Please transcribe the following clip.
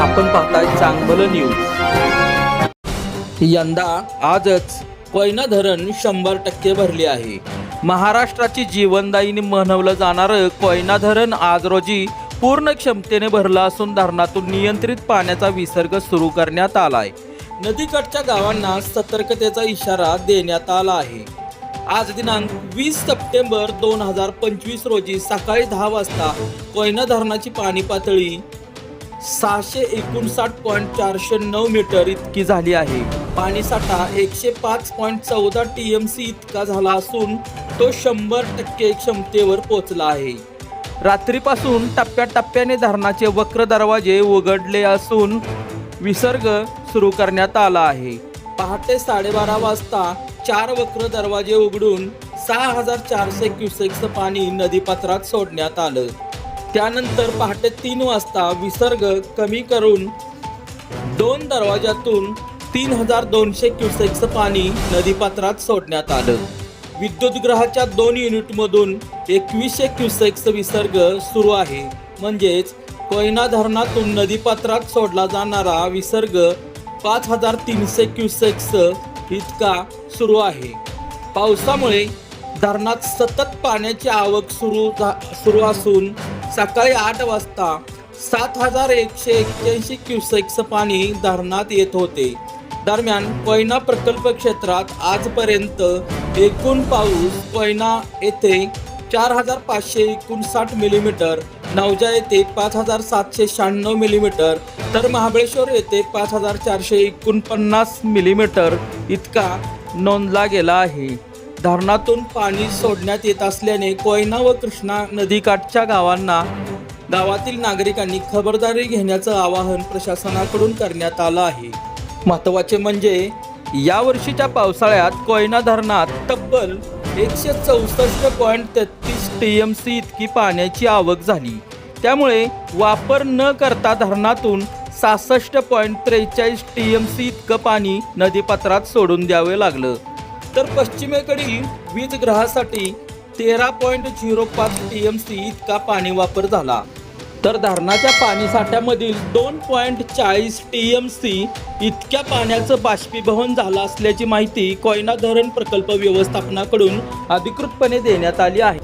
आपण पाहताय चांगलं न्यूज यंदा आजच कोयना धरण शंभर टक्के भरले आहे. महाराष्ट्राची जीवनदायीनी म्हणवलं जाणारं कोयना धरण आज रोजी पूर्ण क्षमतेने भरलं असून धरणातून नियंत्रित पाण्याचा विसर्ग सुरू करण्यात आलाय. नदीकाठच्या गावांना सतर्कतेचा इशारा देण्यात आला आहे. आज दिनांक वीस सप्टेंबर दोन हजार पंचवीस रोजी सकाळी दहा वाजता कोयना धरणाची पाणी पातळी सहाशे एकोणसाठ पॉईंट चारशे नऊ मीटर इतकी झाली आहे. पाणीसाठा एकशे पाच पॉईंट चौदा टी एम सी इतका झाला असून तो शंभर टक्के क्षमतेवर पोहोचला आहे. रात्रीपासून टप्प्याटप्प्याने धरणाचे वक्र दरवाजे उघडले असून विसर्ग सुरू करण्यात आला आहे. पहाटे साडेबारा वाजता चार वक्र दरवाजे उघडून सहा हजार चारशे क्युसेक्स पाणी नदीपात्रात सोडण्यात आलं. त्यानंतर पहाटे तीन वाजता विसर्ग कमी करून दोन दरवाजातून तीन हजार दोनशे क्युसेक्स पाणी नदीपात्रात सोडण्यात आलं. विद्युतगृहाच्या दोन युनिटमधून एकवीसशे क्युसेक्स विसर्ग सुरू आहे. म्हणजेच कोयना धरणातून नदीपात्रात सोडला जाणारा विसर्ग पाच हजार तीनशे क्युसेक्स इतका सुरू आहे. पावसामुळे धरणात सतत पाण्याची आवक सुरू झा- सुरू असून सकाळी आठ वाजता सात हजार एकशे एक्क्याऐंशी क्युसेक्स पाणी धरणात येत होते. दरम्यान कोयना प्रकल्प क्षेत्रात आजपर्यंत एकूण पाऊस कोयना येथे चार हजार पाचशे एकोणसाठ मिलीमीटर नवजा येथे पाच हजार सातशे शहाण्णव मिलीमीटर तर महाबळेश्वर येथे पाच हजार चारशे एकोणपन्नास मिलीमीटर इतका नोंदला गेला आहे. धरणातून पाणी सोडण्यात येत असल्याने कोयना व कृष्णा नदीकाठच्या गावांना गावातील नागरिकांनी खबरदारी घेण्याचं आवाहन प्रशासनाकडून करण्यात आलं आहे. महत्त्वाचे म्हणजे या वर्षीच्या पावसाळ्यात कोयना धरणात तब्बल एकशे चौसष्ट पॉईंट तेहतीस टी एम सी इतकी पाण्याची आवक झाली. त्यामुळे वापर न करता धरणातून सहासष्ट पॉईंट त्रेचाळीस टी एम सी इतकं पाणी नदीपात्रात सोडून द्यावे लागलं. तर पश्चिमेकडील वीज ग्रहासाठी तेरा पॉईंट झिरो पाच टी एम सी इतका पाणी वापर झाला. तर धरणाच्या पाणीसाठ्यामधील दोन पॉईंट चाळीस टी एम सी इतक्या पाण्याचं बाष्पीभवन झालं असल्याची माहिती कोयना धरण प्रकल्प व्यवस्थापनाकडून अधिकृतपणे देण्यात आली आहे.